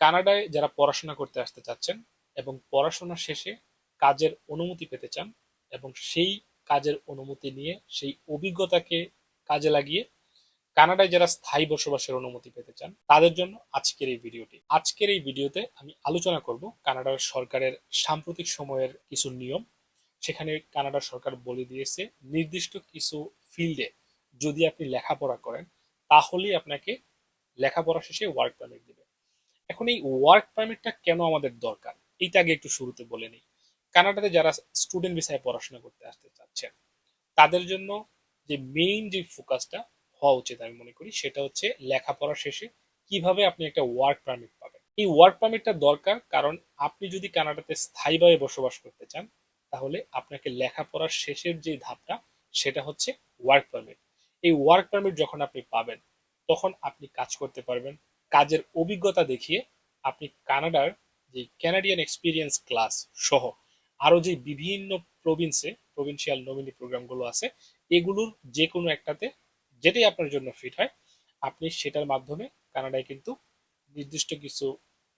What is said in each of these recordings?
কানাডায় যারা পড়াশোনা করতে আসতে চাচ্ছেন এবং পড়াশোনা শেষে কাজের অনুমতি পেতে চান এবং সেই কাজের অনুমতি নিয়ে সেই অভিজ্ঞতাকে কাজে লাগিয়ে কানাডায় যারা স্থায়ী বসবাসের অনুমতি পেতে চান, তাদের জন্য আজকের এই ভিডিওটি। আজকের এই ভিডিওতে আমি আলোচনা করব কানাডার সরকারের সাম্প্রতিক সময়ের কিছু নিয়ম। সেখানে কানাডার সরকার বলে দিয়েছে, নির্দিষ্ট কিছু ফিল্ডে যদি আপনি লেখাপড়া করেন, তাহলেই আপনাকে লেখাপড়া শেষে ওয়ার্ক পারমিট দেবে। এখন এই ওয়ার্ক পারমিটটা কেন আমাদের দরকার? এইটা আগে একটু শুরুতে বলে নিই। কানাডাতে যারা স্টুডেন্ট ভিসায় পড়াশোনা করতে আসতে চাচ্ছেন, তাদের জন্য যে মেইন যে ফোকাসটা হওয়া উচিত আমি মনে করি, সেটা হচ্ছে লেখাপড়া শেষে কীভাবে আপনি একটা ওয়ার্ক পারমিট পাবেন। এই ওয়ার্ক পারমিটটা দরকার কারণ আপনি যদি কানাডাতে স্থায়ীভাবে বসবাস করতে চান, তাহলে আপনাকে লেখাপড়ার শেষের যে ধাপটা, সেটা হচ্ছে ওয়ার্ক পারমিট এই ওয়ার্ক পারমিট যখন আপনি পাবেন, তখন আপনি কাজ করতে পারবেন কাজের অভিজ্ঞতা দেখিয়ে আপনি কানাডার যে ক্যানাডিয়ান এক্সপিরিয়েন্স ক্লাস সহ আরও যে বিভিন্ন প্রভিন্সে প্রভিন্সিয়াল নমিনি প্রোগ্রামগুলো আছে, এগুলোর যে কোনো একটাতে যেটাই আপনার জন্য ফিট হয়, আপনি সেটার মাধ্যমে কানাডায় কিন্তু নির্দিষ্ট কিছু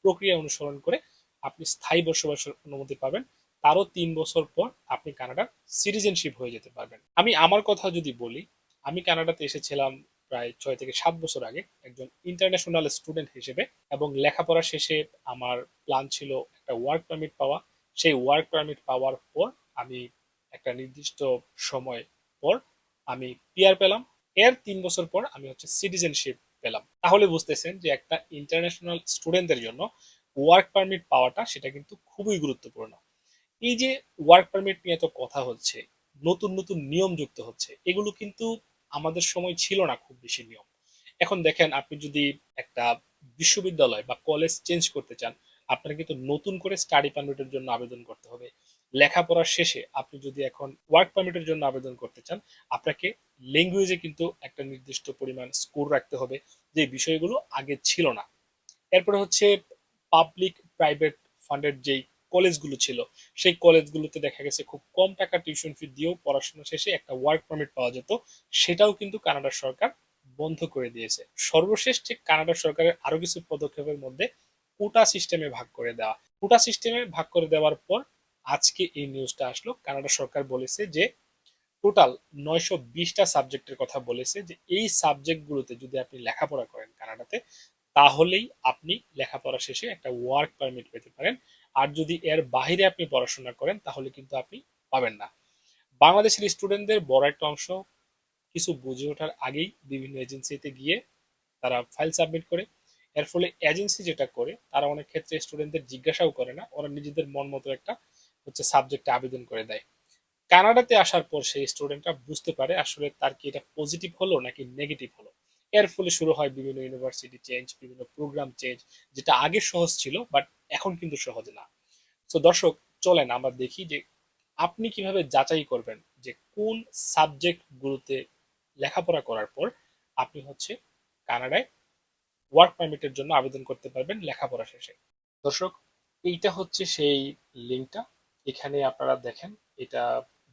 প্রক্রিয়া অনুসরণ করে আপনি স্থায়ী বসবাসের অনুমতি পাবেন। তারও তিন বছর পর আপনি কানাডার সিটিজেনশিপ হয়ে যেতে পারবেন। আমি আমার কথা যদি বলি, আমি কানাডাতে এসেছিলাম প্রায় ছয় থেকে সাত বছর আগে একজন ইন্টারন্যাশনাল স্টুডেন্ট হিসেবে এবং লেখাপড়া শেষে আমার প্ল্যান ছিল একটা ওয়ার্ক পারমিট পাওয়া। সেই ওয়ার্ক পারমিট পাওয়ার পর আমি একটা নির্দিষ্ট সময় পর আমি পিআর পেলাম। এর তিন বছর পর আমি হচ্ছে সিটিজেনশিপ পেলাম। তাহলে বুঝতেছেন যে একটা ইন্টারন্যাশনাল স্টুডেন্টদের জন্য ওয়ার্ক পারমিট পাওয়াটা সেটা কিন্তু খুবই গুরুত্বপূর্ণ। এই যে ওয়ার্ক পারমিট নিয়ে তো কথা হচ্ছে, নতুন নতুন নিয়ম যুক্ত হচ্ছে, এগুলো কিন্তু আমাদের সময় ছিল না খুব বেশি নিয়ম। এখন দেখেন, আপনি যদি একটা বিশ্ববিদ্যালয় বা কলেজ চেঞ্জ করতে চান আপনার কিন্তু নতুন করে স্টাডি পারমিটের জন্য আবেদন করতে হবে। লেখাপড়ার শেষে আপনি যদি এখন ওয়ার্ক পারমিটের জন্য আবেদন করতে চান, আপনাকে ল্যাঙ্গুয়েজে কিন্তু একটা নির্দিষ্ট পরিমাণ স্কোর রাখতে হবে যে বিষয়গুলো আগে ছিল না। এরপরে হচ্ছে পাবলিক প্রাইভেট ফান্ডের যেই কলেজগুলো ছিল। সেই কলেজগুলোতে দেখা গেছে খুব কম টাকা টিউশন ফি দিয়েও পড়াশোনা শেষে একটা ওয়ার্ক পারমিট পাওয়া যেত। সেটাও কিন্তু কানাডার সরকার বন্ধ করে দিয়েছে। সর্বশেষ ঠিক কানাডার সরকারের আরও কিছু পদক্ষেপের মধ্যে কোটা সিস্টেমে ভাগ করে দেওয়া। কোটা সিস্টেমে ভাগ করে দেওয়ার পর আজকে এই নিউজটা আসলো। কানাডা সরকার বলেছে যে টোটাল নয়শো বিশটা সাবজেক্টের কথা বলেছে যে, এই সাবজেক্টগুলোতে যদি আপনি লেখাপড়া করেন কানাডাতে, তাহলেই আপনি লেখাপড়া শেষে একটা ওয়ার্ক পারমিট পেতে পারেন। আর যদি এর বাহিরে আপনি পড়াশোনা করেন, তাহলে কিন্তু আপনি পাবেন না। বাংলাদেশের স্টুডেন্টদের বড় একটা অংশ কিছু বুঝে ওঠার আগেই বিভিন্ন এজেন্সিতে গিয়ে তারা ফাইল সাবমিট করে। এর ফলে এজেন্সি যেটা করে, তারা অনেক ক্ষেত্রে স্টুডেন্টদের জিজ্ঞাসাও করে না, ওরা নিজেদের মন মতো একটা হচ্ছে সাবজেক্টে আবেদন করে দেয়। কানাডাতে আসার পর সেই স্টুডেন্টরা বুঝতে পারে আসলে তার কি এটা পজিটিভ হলো নাকি নেগেটিভ হলো। এর ফলে শুরু হয় বিভিন্ন ইউনিভার্সিটি চেঞ্জ বিভিন্ন প্রোগ্রাম চেঞ্জ যেটা আগে সহজ ছিল বাট এখন কিন্তু সহজ না। তো দর্শক, চলেন আমরা দেখি যে আপনি কীভাবে যাচাই করবেন যে কোন সাবজেক্টগুলোতে লেখাপড়া করার পর আপনি হচ্ছে কানাডায় ওয়ার্ক পারমিটের জন্য আবেদন করতে পারবেন লেখাপড়া শেষে। দর্শক, এইটা হচ্ছে সেই লিঙ্কটা এখানে আপনারা দেখেন, এটা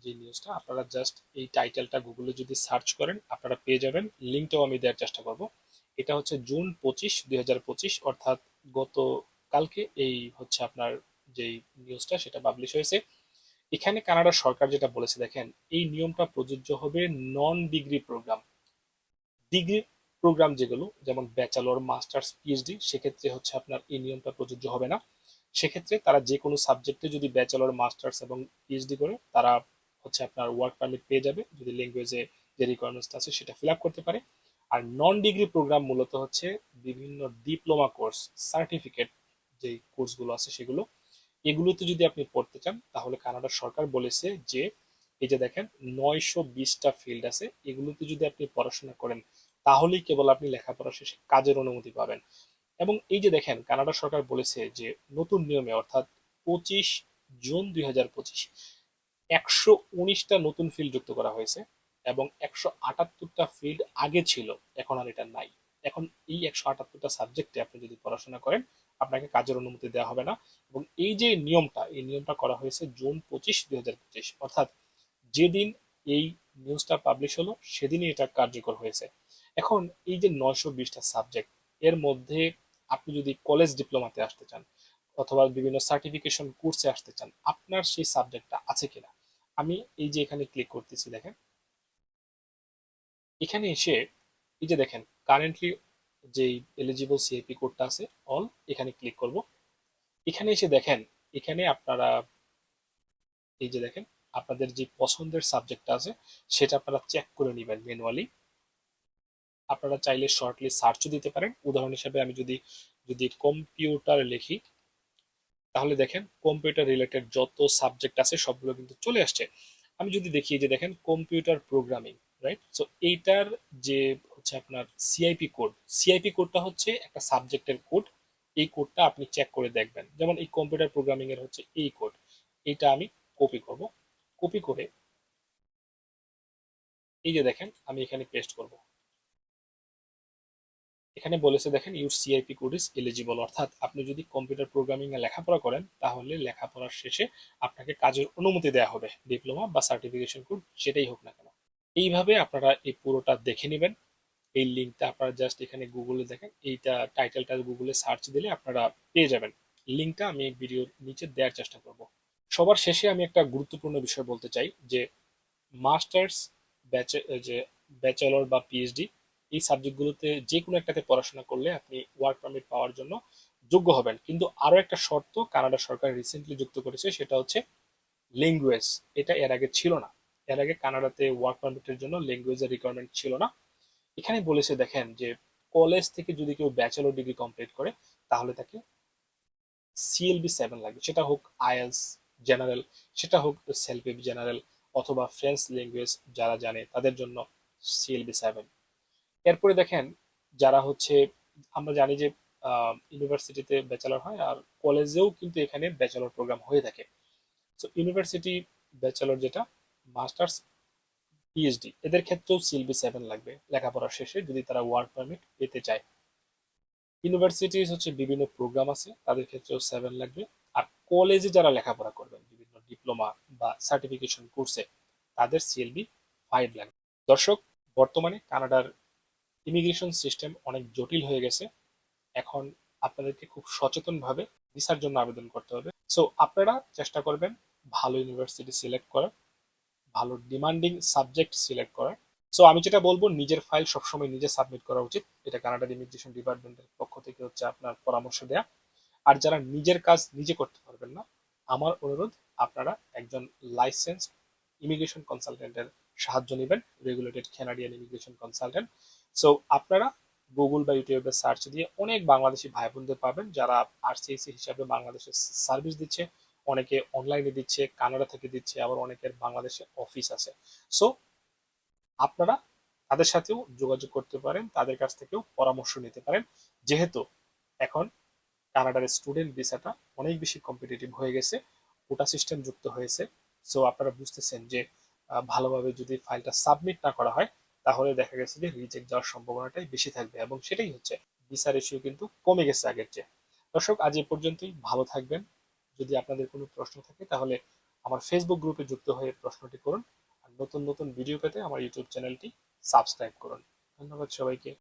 যে নিউজটা আপনারা জাস্ট এই টাইটেলটা গুগলে যদি সার্চ করেন, আপনারা পেয়ে যাবেন। লিঙ্কটাও আমি দেওয়ার চেষ্টা করব। এটা হচ্ছে জুন পঁচিশ, দুই অর্থাৎ গত কালকে এই হচ্ছে আপনার যেই নিউজটা সেটা পাবলিশ হয়েছে। এখানে কানাডা সরকার যেটা বলেছে, দেখেন, এই নিয়মটা প্রযোজ্য হবে non degree program degree program যেগুলো, যেমন ব্যাচেলর মাস্টার্স পিএইচডি সেক্ষেত্রে হচ্ছে আপনার এই নিয়মটা প্রযোজ্য হবে না। সেক্ষেত্রে তারা যে কোনো সাবজেক্টে যদি ব্যাচেলর মাস্টার্স এবং পিএইচডি করে, তারা হচ্ছে আপনার ওয়ার্ক পারমিট পেয়ে যাবে, যদি ল্যাঙ্গুয়েজে যে রিকোয়ারমেন্টস আছে সেটা ফিল আপ করতে পারে। আর নন ডিগ্রি প্রোগ্রাম মূলত হচ্ছে বিভিন্ন ডিপ্লোমা কোর্স সার্টিফিকেট যে কোর্সগুলো আছে সেগুলো। এগুলোতে যদি আপনি পড়তে চান, তাহলে কানাডার সরকার বলেছে যে, এই যে দেখেন, নয়শো বিশটা ফিল্ড আছে, এগুলোতে যদি আপনি পড়াশোনা করেন, তাহলেই কেবল আপনি লেখাপড়া শেষে কাজের অনুমতি পাবেন। এবং এই যে দেখেন, কানাডা সরকার বলেছে যে, নতুন নিয়মে অর্থাৎ পঁচিশ জুন দুই হাজার পঁচিশ একশো উনিশটা নতুন ফিল্ড যুক্ত করা হয়েছে এবং একশো আটাত্তরটা ফিল্ড আগে ছিল, এখন আর এটা নাই। এখন এই একশো আটাত্তরটা সাবজেক্টে আপনি যদি পড়াশোনা করেন, আপনাকে কাজের অনুমতি দেওয়া হবে না এবং এই যে নিয়মটা, এই নিয়মটা করা হয়েছে জুন পঁচিশ দুই হাজার পঁচিশ, অর্থাৎ যেদিন এই নিউজটা পাবলিশ হলো, সেদিনই এটা কার্যকর হয়েছে। এখন এই যে নয়শো বিশটা সাবজেক্ট এর মধ্যে আপনি যদি কলেজ ডিপ্লোমাতে আসতে চান অথবা বিভিন্ন সার্টিফিকেশন কোর্সে আসতে চান, আপনার সেই সাবজেক্টটা আছে কিনা? আমি এই যে এখানে ক্লিক করতেছি দেখেন। এখানে এসে এই যে দেখেন কারেন্টলি যেই এলিজিবল সিআইপি কোডটা আছে অল এখানে ক্লিক করব। এখানে এসে দেখেন, এখানে আপনারা এই যে দেখেন, আপনাদের যে পছন্দের সাবজেক্টটা আছে, সেটা আপনারা চেক করে নেবেন ম্যানুয়ালি আপনারা চাইলে শর্টলি সার্চও দিতে পারেন। উদাহরণ হিসেবে আমি যদি যদি কম্পিউটার লিখি তাহলে দেখেন কম্পিউটার রিলেটেড যত সাবজেক্ট আছে সবগুলো কিন্তু চলে আসছে। আমি যদি দেখি যে দেখেন কম্পিউটার প্রোগ্রামিং রাইট সো এইটার যে হচ্ছে আপনার সিআইপি কোড সিআইপি কোডটা হচ্ছে একটা সাবজেক্টের কোড এই কোডটা আপনি চেক করে দেখবেন। যেমন এই কম্পিউটার প্রোগ্রামিং এর হচ্ছে এই কোড এটা আমি কপি করব। কপি করে এই যে দেখেন আমি এখানে পেস্ট করব। এখানে বলেছে দেখেন your CIP code is eligible অর্থাৎ আপনি যদি কম্পিউটার প্রোগ্রামিং এ লেখাপড়া করেন, তাহলে লেখাপড়ার শেষে আপনাকে কাজের অনুমতি দেওয়া হবে। ডিপ্লোমা বা সার্টিফিকেশন কোড সেটাই হোক না কেন। এইভাবে আপনারা এই পুরোটা দেখে নেবেন। এই লিঙ্কটা আপনারা জাস্ট এখানে গুগলে দেখেন, এইটা টাইটেলটা গুগলে সার্চ দিলে আপনারা পেয়ে যাবেন। লিঙ্কটা আমি ভিডিওর নিচে দেওয়ার চেষ্টা করব। সবার শেষে আমি একটা গুরুত্বপূর্ণ বিষয় বলতে চাই যে মাস্টার্স ব্যাচে যে ব্যাচেলর বা পিএইচডি এই সাবজেক্টগুলোতে যে কোনো একটাতে পড়াশোনা করলে আপনি ওয়ার্ক পারমিট পাওয়ার জন্য যোগ্য হবেন। কিন্তু আরও একটা শর্ত কানাডা সরকার রিসেন্টলি যুক্ত করেছে, সেটা হচ্ছে ল্যাঙ্গুয়েজ এটা এর আগে ছিল না। এর আগে কানাডাতে ওয়ার্ক পারমিটের জন্য ল্যাঙ্গুয়েজের রিকোয়ারমেন্ট ছিল না। এখানে বলেছে, দেখেন যে কলেজ থেকে যদি কেউ ব্যাচেলর ডিগ্রি কমপ্লিট করে, তাহলে তাকে সিএলবি সেভেন লাগবে। সেটা হোক আইএলস জেনারেল সেটা হোক সেলফ জেনারেল অথবা ফ্রেঞ্চ ল্যাঙ্গুয়েজ যারা জানে, তাদের জন্য সিএলবি সেভেন এরপরে দেখেন যারা হচ্ছে, আমরা জানি যে ইউনিভার্সিটিতে ব্যাচেলর হয় আর কলেজেও কিন্তু এখানে ব্যাচেলর প্রোগ্রাম হয়ে থাকে। সো ইউনিভার্সিটি ব্যাচেলর যেটা, মাস্টার্স পিএইচডি এদের ক্ষেত্রেও সিএলবি সেভেন লাগবে লেখাপড়া শেষে যদি তারা ওয়ার্ক পারমিট পেতে চায়। ইউনিভার্সিটি হচ্ছে বিভিন্ন প্রোগ্রাম আছে, তাদের ক্ষেত্রেও সেভেন লাগবে। আর কলেজে যারা লেখাপড়া করবেন, বিভিন্ন ডিপ্লোমা বা সার্টিফিকেশন কোর্সে তাদের সিএলবি ফাইভ লাগবে। দর্শক, বর্তমানে কানাডার ইমিগ্রেশন সিস্টেম অনেক জটিল হয়ে গেছে। এখন আপনাদেরকে খুব সচেতনভাবে ভিসার জন্য আবেদন করতে হবে। সো আপনারা চেষ্টা করবেন ভালো ইউনিভার্সিটি সিলেক্ট করার, ভালো ডিমান্ডিং সাবজেক্ট সিলেক্ট করার। সো আমি যেটা বলব, নিজের ফাইল সবসময় নিজে সাবমিট করা উচিত। এটা কানাডার ইমিগ্রেশন ডিপার্টমেন্টের পক্ষ থেকে হচ্ছে আপনার পরামর্শ দেয়া। আর যারা নিজের কাজ নিজে করতে পারবেন না, আমার অনুরোধ, আপনারা একজন লাইসেন্স ইমিগ্রেশন কনসালটেন্টের সাহায্য নেবেন regulated Canadian immigration consultant so আপনারা গুগল বা ইউটিউবে সার্চ দিয়ে অনেক বাংলাদেশি ভাই বোনদের পাবেন যারা আরসিএসি হিসাবে বাংলাদেশে সার্ভিস দিচ্ছে, অনেকে অনলাইনে দিচ্ছে, কানাডা থেকে দিচ্ছে, আবার অনেকের বাংলাদেশে অফিস আছে। সো আপনারা তাদের সাথেও যোগাযোগ করতে পারেন, তাদের কাছ থেকেও পরামর্শ নিতে পারেন। যেহেতু এখন কানাডার স্টুডেন্ট ভিসাটা অনেক বেশি কম্পিটিটিভ হয়ে গেছে ওটা সিস্টেম যুক্ত হয়েছে। সো আপনারা বুঝতেছেন যে ভালোভাবে যদি ফাইলটা সাবমিট না করা হয়, তাহলে দেখা গেছে যে রিজেক্ট যাওয়ার সম্ভাবনাটাই বেশি থাকবে এবং সেটাই হচ্ছে ভিসা রেশিও কিন্তু কমে গেছে আগের চেয়ে। দর্শক, আজ এ পর্যন্তই। ভালো থাকবেন। যদি আপনাদের কোনো প্রশ্ন থাকে, তাহলে আমার ফেসবুক গ্রুপে যুক্ত হয়ে প্রশ্নটি করুন। আর নতুন নতুন ভিডিও পেতে আমার ইউটিউব চ্যানেলটি সাবস্ক্রাইব করুন। ধন্যবাদ সবাইকে।